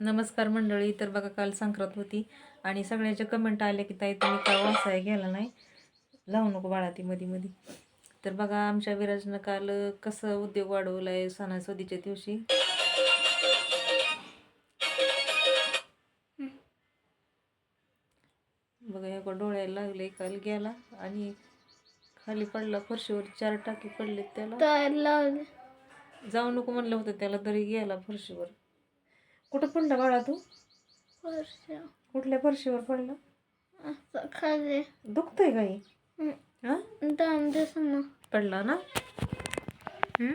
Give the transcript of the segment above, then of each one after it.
नमस्कार मंडळी तर बघा काल संक्रांत होती आणि सगळ्याच्या कमेंट आल्या की ताई तुम्ही का वासाय गेला नाही? लावू नको बाळा ती मध्ये मध्ये तर बघा आमच्या विराजनं काल कसं उद्योग वाढवला आहे सणासुदीच्या दिवशी. बघा ह्या डोळ्याला लागले काल गेला आणि खाली पडला फरशीवर चार टाकी पडले त्याला. जाऊ नको म्हणलं होतं त्याला तरी गेला फरशीवर. कुठं पडला बाळा तू? वर्ष कुठल्या फरशीवर पडला? असं खाली. दुखतंय काही हं. पडला ना? हम्म?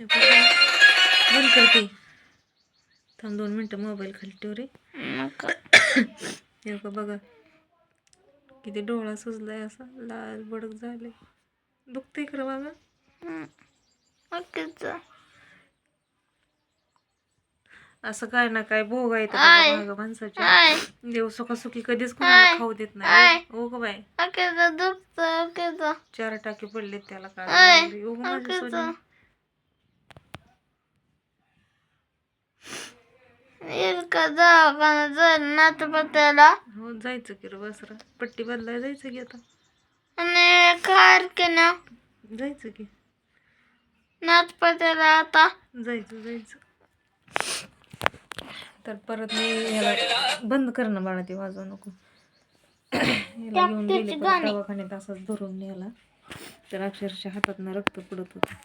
हे बघा. बंद करते थांब दोन मिनटं मोबाईल खाली ठेव रे. नका हे का बघा. किती डोळा सुजलाय असा. लाल बडक झाले. दुखतंय खरं बाबा? ओकेचा असं काय ना काय भोग आहे. माग माणसाच्या. देव सुखासुखी कधीच कोणाला. खाऊ देत. नाही. ओ ग बाय चार टाके पडले त्याला. काय ओ ग माझी ओकेचा सोनी. येईल का दवाखाना जाईल नातपत्याला हो जायचं की रे बसरा. पट्टी बदलाय जायचं की आता. आणि खार की ना. जायचं की. नातपत्याला आता. जायचं जायचं. तर परत मी ह्याला बंद कर ना बाळा ते वाजवू नको. ह्याला घेऊन गेले दवाखान्यात असंच धरून न्यायला. तर अक्षरशः हातातनं रक्त पडत होतं.